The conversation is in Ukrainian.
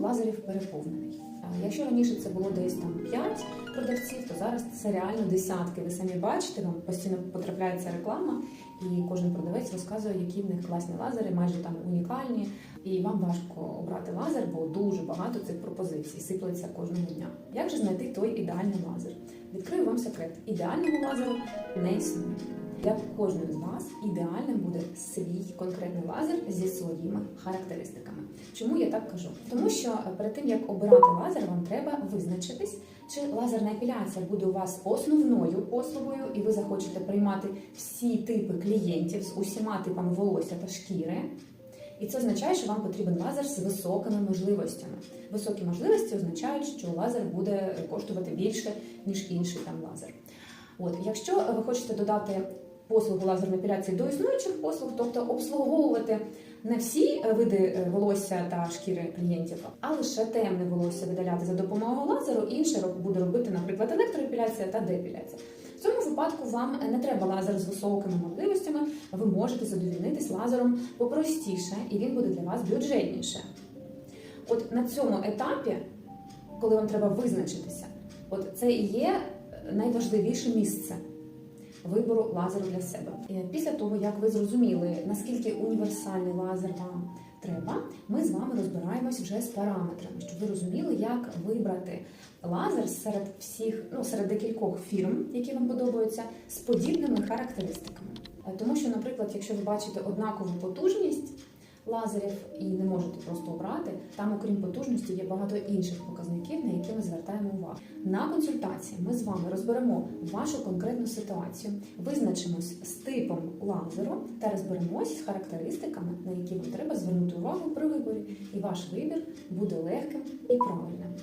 Лазерів переповнений. Якщо раніше це було десь там 5 продавців, то зараз це реально десятки. Ви самі бачите, вам постійно потрапляється реклама, і кожен продавець розказує, які в них класні лазери, майже там унікальні. І вам важко обрати лазер, бо дуже багато цих пропозицій сиплеться кожного дня. Як же знайти той ідеальний лазер? Відкрию вам секрет: ідеального лазеру не існує. Для кожного з вас ідеальним буде свій конкретний лазер зі своїми характеристиками. Чому я так кажу? Тому що е, перед тим як обирати лазер, вам треба визначитись, чи лазерна епіляція буде у вас основною послугою, і ви захочете приймати всі типи клієнтів з усіма типами волосся та шкіри. І це означає, що вам потрібен лазер з високими можливостями. Високі можливості означають, що лазер буде коштувати більше, ніж інший там лазер. От, якщо ви хочете додати послугу лазерної епіляції до існуючих послуг, тобто обслуговувати не всі е, види е, волосся та шкіри клієнтів, а лише темне волосся видаляти за допомогою лазеру, інше буде робити, наприклад, електроепіляція та деепіляція. В цьому випадку вам не треба лазер з високими можливостями, ви можете задовільнитись лазером попростіше, і він буде для вас бюджетніше. От на цьому етапі, коли вам треба визначитися, от це і є найважливіше місце вибору лазеру для себе. Після того, як ви зрозуміли, наскільки універсальний лазер вам треба, ми з вами розбираємось вже з параметрами, щоб ви розуміли, як вибрати лазер серед всіх, ну серед декількох фірм, які вам подобаються, з подібними характеристиками. Е, Тому що, наприклад, якщо ви бачите однакову потужність лазерів і не можете просто обрати, там, окрім потужності, є багато інших показників, на які ми звертаємо. На консультації ми з вами розберемо вашу конкретну ситуацію, визначимось з типом лазеру та розберемось з характеристиками, на які вам треба звернути увагу при виборі, і ваш вибір буде легким і правильним.